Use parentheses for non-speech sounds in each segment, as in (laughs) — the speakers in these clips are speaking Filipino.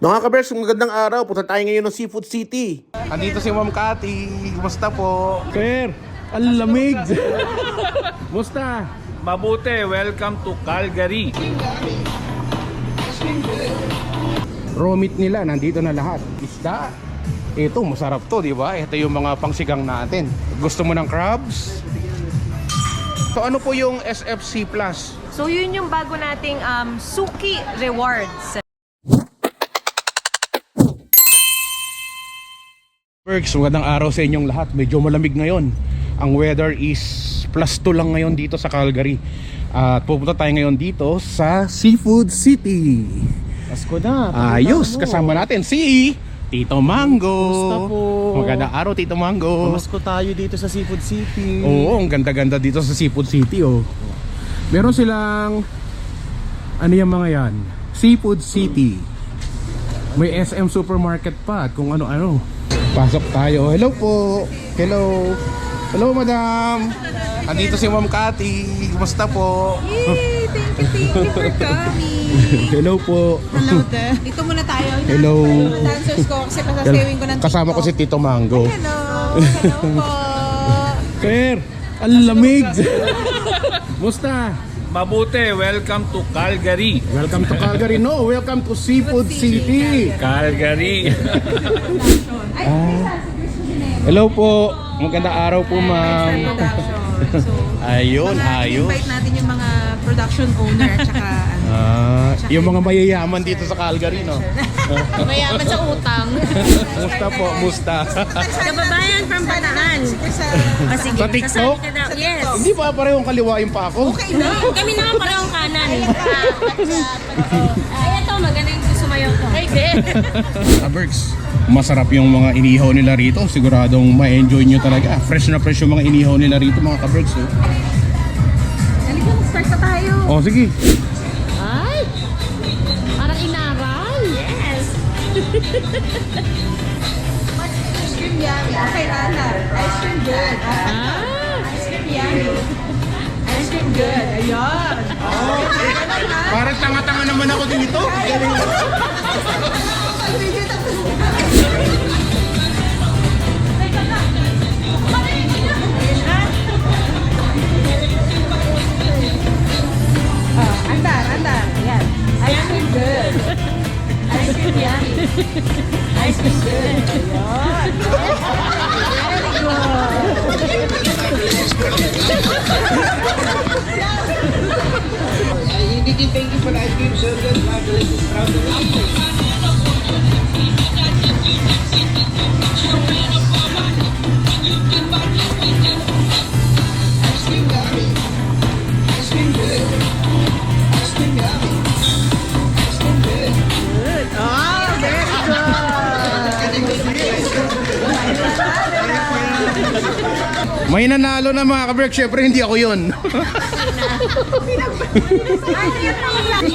Mga kabers, magandang araw. Punta tayo ngayon ng Seafood City. Andito si Ma'am Cathy. Kumusta po? Sir, ang lamig. (laughs) Musta? Mabuti, welcome to Calgary. Raw meat nila, nandito na lahat. Isda. Ito, masarap to, di ba? Ito yung mga pangsigang natin. Gusto mo ng crabs? So ano po yung SFC Plus? So yun yung bago nating um, Suki Rewards. Bergs, magandang araw sa inyong lahat. Medyo malamig ngayon. Ang weather is plus 2 lang ngayon dito sa Calgary. At pupunta tayo ngayon dito sa Seafood City. Pasko na. Ayos, kasama natin si Tito Mango. Kumusta po? Magandang araw, Tito Mango. Pamasko tayo dito sa Seafood City. Oo, ang ganda-ganda dito sa Seafood City, oh. Meron silang ano yung mga yan? Seafood City. May SM Supermarket pa at kung ano-ano. Pasok tayo. Hello po. Hello. Hello, madam. Andito si Ma'am Cathy. Kumusta po? Yay! Thank you, thank you for coming. (laughs) Hello po. Hello there. Dito muna tayo. Hello. Dancers ko kasi pasasawing ko ng Kasama ko si Tito Mango. Hello. Hello po. Sir, ang lamig. Musta? Mabuti, welcome to Calgary. Welcome to Calgary. No, welcome to Seafood City. Calgary. Hello po. Magandang araw po, ma'am. Ayun, mga ayos. invite natin yung mga production owner at saka ano. Ah, yung mga mayayaman dito sa Calgary, no? (laughs) Mayaman sa utang. Musta po, musta. (laughs) Kababayan from Bataan. Sa, Ah, sige. Sa TikTok? Sasabi ka daw. Yes. Hindi pa parehong kaliwain pa ako. Kami naman parehong kanan. Ay, ito. Magaling sumayaw ko. Ay, di. (laughs) Abergs, masarap yung mga inihaw nila rito. Siguradong ma-enjoy nyo talaga. Fresh na fresh yung mga inihaw nila rito, mga kabergs. Oh. halika, mag-start na tayo. oh, sige. Ay! Parang inaral. Yes. Ice cream yummy. Okay, Ana. Ice cream good. Ah! Ice cream yummy. Ice cream good. Ayun. Parang tanga-tanga naman ako dito. Galing. Oh, May nanalo na mga kabergs. Siyempre, hindi ako yun. (laughs)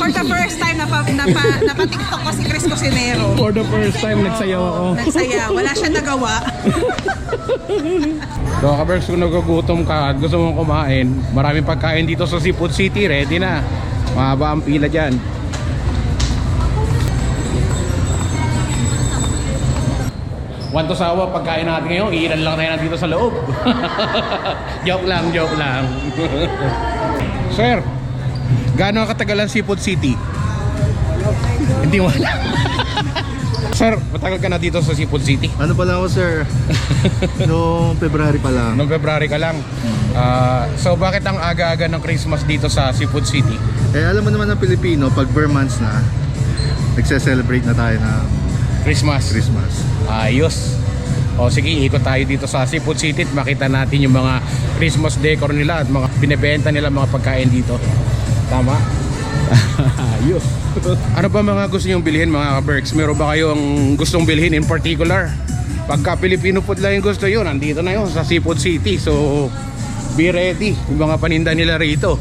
For the first time, napa, napa, napa-tiktok ko si Chris Cosinero. For the first time, nagsayaw ako. Nagsaya. Wala siya nagawa. (laughs) So kabergs, kung nagugutom ka at gusto mong kumain, maraming pagkain dito sa Seafood City, ready na. Mahaba ang pila dyan. One to sawa, pagkain natin ngayon, iilan lang tayo dito sa loob. (laughs) joke lang, joke lang. (laughs) Sir, gaano katagal ang Seafood City? Hindi mo alam. (laughs) Sir, matagal ka na dito sa Seafood City? Ano pa lang ako, sir? Noong February pa lang. Noong February ka lang. Ah, so bakit ang aga-aga ng Christmas dito sa Seafood City? Eh, alam mo naman ng Pilipino, pag bare months na, nagse-celebrate na tayo ng Christmas. Christmas. Ayos. O sige, ikot tayo dito sa Seafood City at makita natin yung mga Christmas decor nila at mga binebenta nila mga pagkain dito. Tama? (laughs) Ayos. ano ba mga gusto nyong bilhin mga ka-Berks? Meron ba kayong gustong bilhin in particular? Pagka Filipino food lang yung gusto yun, nandito na yun sa Seafood City. So, be ready. Yung mga paninda nila rito.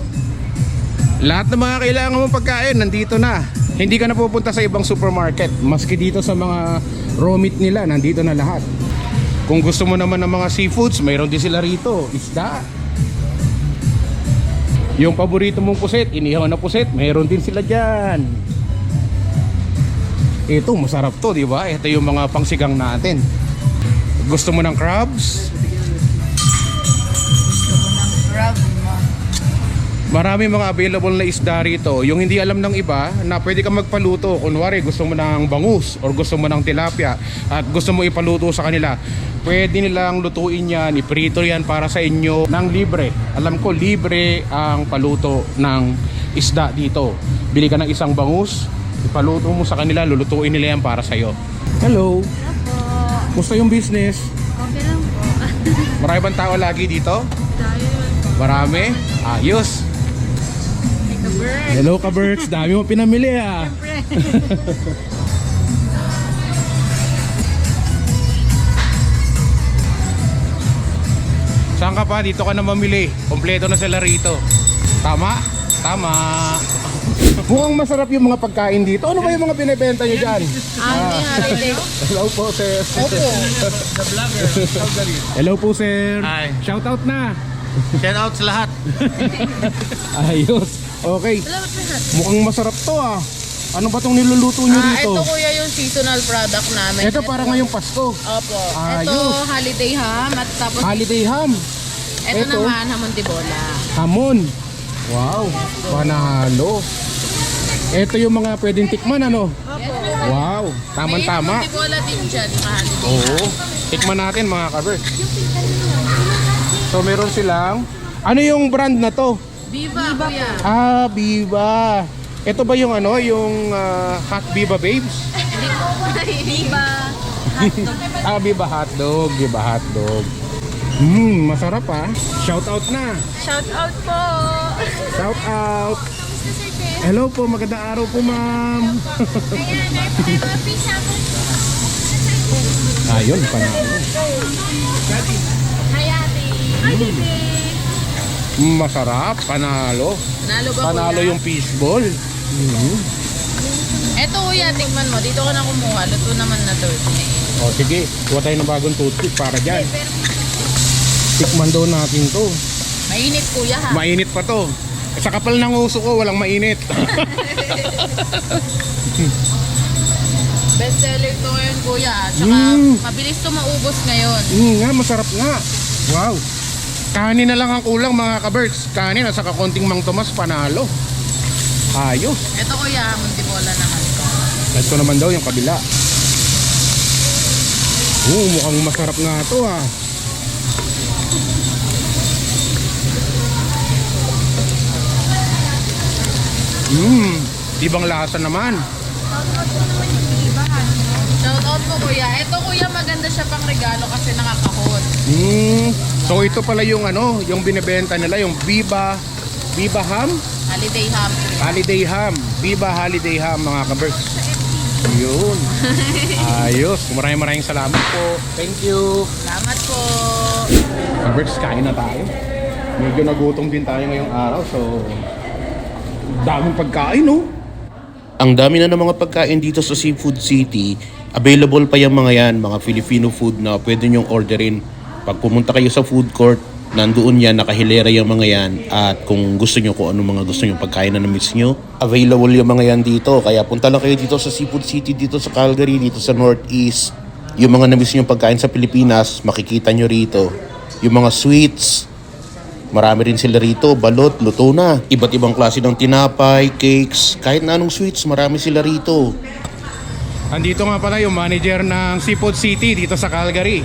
Lahat ng mga kailangan mong pagkain nandito na. Hindi ka na pupunta sa ibang supermarket. Maski dito sa mga raw meat nila, nandito na lahat. Kung gusto mo naman ng mga seafoods, mayroon din sila rito. Isda. Yung paborito mong puset, inihaw na puset, mayroon din sila dyan. Ito, masarap to, di ba? Ito yung mga pangsigang natin. Gusto mo ng crabs? Marami mga available na isda rito. Yung hindi alam ng iba na pwede kang magpaluto. Kunwari gusto mo ng bangus or gusto mo ng tilapia at gusto mo ipaluto sa kanila. Pwede nilang lutuin yan, iprito yan para sa inyo ng libre. Alam ko libre ang paluto ng isda dito. Bili ka ng isang bangus, ipaluto mo sa kanila, lulutuin nila yan para sa iyo. Hello. Musta yung business? Okay lang po. Marami bang tao lagi dito? Marami? Ayos. Hello ka-Berks, dami mo pinamili ah. (laughs) Saan ka pa? Dito ka na mamili. Kompleto na sila rito. Tama? Tama. (laughs) Mukhang masarap yung mga pagkain dito. Ano ba yung mga binibenta nyo dyan? Ah, holiday. (laughs) Hello po, sir. Opo. Hello po, sir. Hi. Shout out na. Shout out sa lahat. Ayos. Okay. Mukhang masarap to ah. Ano ba tong niluluto nyo Ah, dito? ito kuya yung seasonal product namin. Ito para ngayong Pasko. Opo. Ayos. Ito holiday ham at tapos Holiday ham. ito, ito. naman hamon de bola. Hamon. Wow. Panalo. Ito yung mga pwedeng tikman ano? Wow. Tama-tama. May hamon de bola din dyan, mga holiday Oo. Tikman natin mga kabers. So meron silang ano yung brand na to? Viva, kuya. Ah, Viva. Ito ba yung ano, yung ah, Hot Viva Babes? Hindi po (laughs) Viva. (laughs) Ah, Viva Hotdog, Viva Hotdog. Hmm, masarap ah. Shout out na. Shout out po! Shout out. Hello po, magandang araw po, ma'am. (laughs) Ayun, panalo. Mm, Masarap, panalo. Nalo ba Panalo kuya? yung fishball. Mhm. Ito kuya, tikman mo. Dito ko na kumuha. Luto naman na to. O sige, kuha tayo ng bagong toothpick para dyan. Tikman daw natin to. Mainit kuya ha. Mainit pa to. Sa kapal ng uso ko, walang mainit. (laughs) Best seller to ngayon kuya. Tsaka Mm. mabilis to maubos ngayon. Mm, nga, masarap nga. Wow. Kanin na lang ang kulang mga kabirds. Kanin at saka konting mang Tomas panalo. Ayos. Ito kuya, hamon de bola naman. Ito naman daw yung kabila. Oo, mukhang masarap nga to ah. Mmm, ibang lasa naman. Po kuya. Ito kuya, maganda siya pang regalo kasi nakakahon. Mm, so ito pala yung ano, yung binebenta nila, yung Viva, Viva Ham? Holiday ham. Holiday Ham. Viva Holiday Ham mga kabers. Yun. Ayos. Maraming maraming salamat po. Thank you. Salamat po. Kabers, kain na tayo. Medyo nagutom din tayo ngayong araw. So, daming pagkain, no? Ang dami na ng mga pagkain dito sa Seafood City. Available pa yung mga yan, mga Filipino food na pwede nyong orderin. Pag pumunta kayo sa food court, nandoon yan, nakahilera yung mga yan. At kung gusto nyo kung ano mga gusto nyo pagkain na na-miss nyo, available yung mga yan dito. Kaya punta lang kayo dito sa Seafood City, dito sa Calgary, dito sa Northeast. Yung mga na-miss nyo pagkain sa Pilipinas, makikita nyo rito. Yung mga sweets, Marami rin sila rito, balot, luto na. Iba't ibang klase ng tinapay, cakes, kahit na anong sweets, marami sila rito. Andito nga pala yung manager ng Seafood City dito sa Calgary.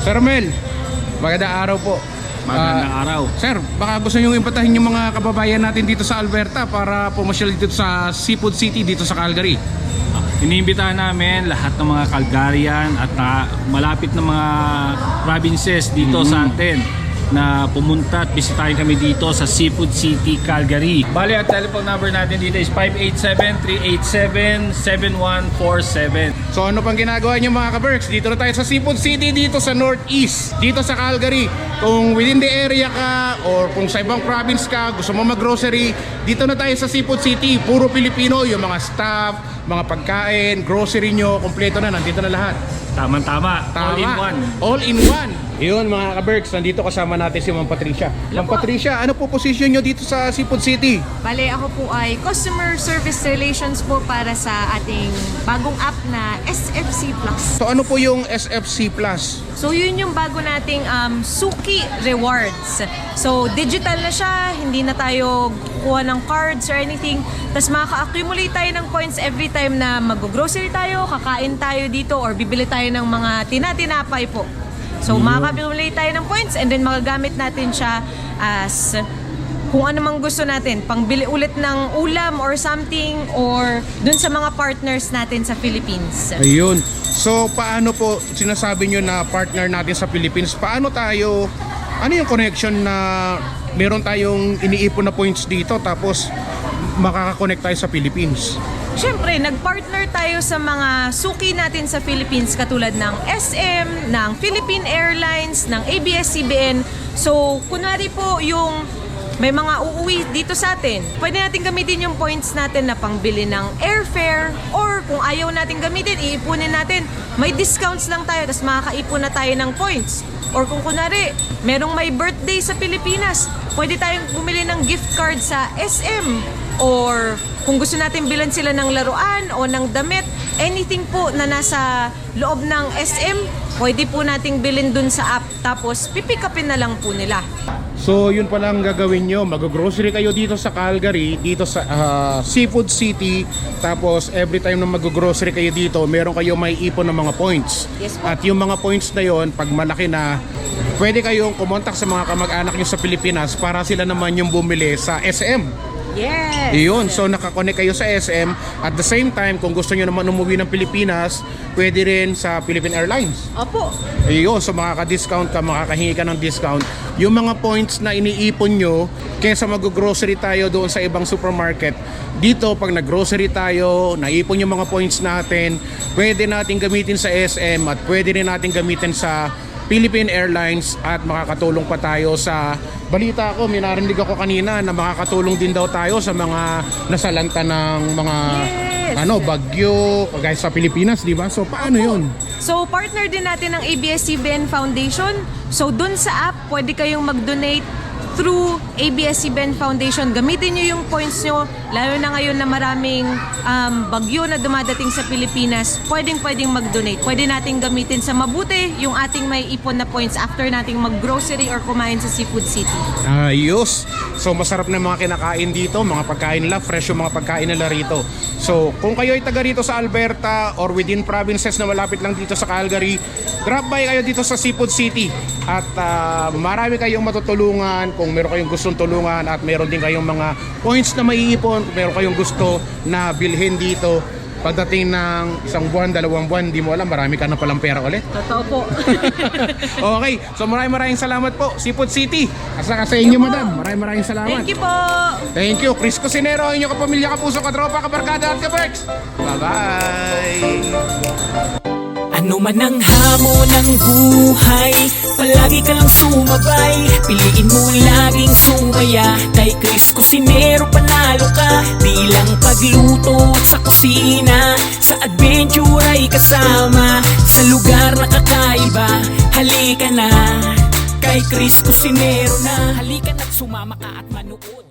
Sir Mel, magandang araw po. Magandang Ah, araw. Sir, baka gusto nyo impatahin yung mga kababayan natin dito sa Alberta para pumasyal dito sa Seafood City dito sa Calgary. Iniimbitahan namin lahat ng mga Calgarian at na, malapit na mga provinces dito sa atin na pumunta at bisitahin kami dito sa Seafood City, Calgary. Bali, ang telephone number natin dito is 587-387-7147. So ano pang ginagawa niyo mga ka-Berks? Dito na tayo sa Seafood City dito sa Northeast, dito sa Calgary. Kung within the area ka or kung sa ibang province ka, gusto mo mag-grocery, dito na tayo sa Seafood City. Puro Pilipino, yung mga staff, mga pagkain, grocery nyo, kompleto na, nandito na lahat. Tama-tama. All in one. All in one. Yun mga ka-Berks, nandito kasama natin si Ma'am Patricia. Ma'am Patricia, ano po position nyo dito sa Seafood City? Bale, ako po ay Customer Service Relations po para sa ating bagong app na SFC Plus. So ano po yung SFC Plus? So yun yung bago nating um, Suki Rewards. So digital na siya, hindi na tayo kuha ng cards or anything. Tapos makaka-accumulate tayo ng points every time na mag-grocery tayo, kakain tayo dito or bibili tayo ng mga tinatinapay po. So makaka-accumulate tayo ng points and then magagamit natin siya as kung ano mang gusto natin, pangbili ulit ng ulam or something or dun sa mga partners natin sa Philippines. Ayun. So paano po sinasabi nyo na partner natin sa Philippines? Paano tayo, ano yung connection na meron tayong iniipon na points dito tapos makakakonect tayo sa Philippines? Siyempre, nag-partner tayo sa mga suki natin sa Philippines katulad ng SM, ng Philippine Airlines, ng ABS-CBN. So, kunwari po yung may mga uuwi dito sa atin, pwede natin gamitin yung points natin na pangbili ng airfare or kung ayaw natin gamitin, iipunin natin. May discounts lang tayo, tapos makakaipon na tayo ng points. Or kung kunwari, merong may birthday sa Pilipinas, pwede tayong bumili ng gift card sa SM or kung gusto natin bilan sila ng laruan o ng damit, anything po na nasa loob ng SM, pwede po nating bilhin dun sa app tapos pipick upin na lang po nila. So yun pala ang gagawin nyo, mag-grocery kayo dito sa Calgary, dito sa ah, Seafood City, tapos every time na mag-grocery kayo dito, meron kayo may ipon ng mga points. Yes po. At yung mga points na yon, pag malaki na, pwede kayong kumontak sa mga kamag-anak nyo sa Pilipinas para sila naman yung bumili sa SM. Yes! Iyon, so nakakonect kayo sa SM. At the same time, kung gusto nyo naman umuwi ng Pilipinas, pwede rin sa Philippine Airlines. Opo. Ayun, so makaka-discount ka, makakahingi ka ng discount. Yung mga points na iniipon nyo, kesa mag-grocery tayo doon sa ibang supermarket, dito pag nag-grocery tayo, naipon yung mga points natin, pwede natin gamitin sa SM at pwede rin natin gamitin sa Philippine Airlines at makakatulong pa tayo sa balita ko, may narinig ako kanina na makakatulong din daw tayo sa mga nasalanta ng mga Yes. ano bagyo kagaya sa Pilipinas, di ba? So paano 'yun? So, partner din natin ng ABS-CBN Foundation. So, dun sa app, pwede kayong mag-donate through ABS-CBN Foundation. Gamitin nyo yung points nyo, lalo na ngayon na maraming um, bagyo na dumadating sa Pilipinas, pwedeng pwedeng mag-donate. Pwede nating gamitin sa mabuti yung ating may ipon na points after nating mag-grocery or kumain sa Seafood City. Ayos. So masarap na mga kinakain dito, mga pagkain nila, fresh yung mga pagkain nila rito. So kung kayo ay taga rito sa Alberta or within provinces na malapit lang dito sa Calgary, drop by kayo dito sa Seafood City. At ah, marami kayong matutulungan kung meron kayong gustong tulungan at meron din kayong mga points na maiipon kung meron kayong gusto na bilhin dito. Pagdating ng isang buwan, dalawang buwan, di mo alam, marami ka na palang pera ulit. Totoo po. (laughs) okay, so maraming maraming salamat po, Seafood City. At saka sa inyo, madam. Maraming maraming salamat. Thank you po! Thank you, Chris Cusinero, inyong kapamilya, kapuso, katropa, kabarkada at kaberks. Bye-bye! Ano man ang hamon ng buhay Palagi ka lang sumabay. Piliin mo laging sumaya Kay Chris Cusinero panalo ka. Di lang pagluto at sa kusina Sa adventure ay kasama. Sa lugar na kakaiba Halika na. Kay Chris Cusinero na Halika na't sumama ka at manood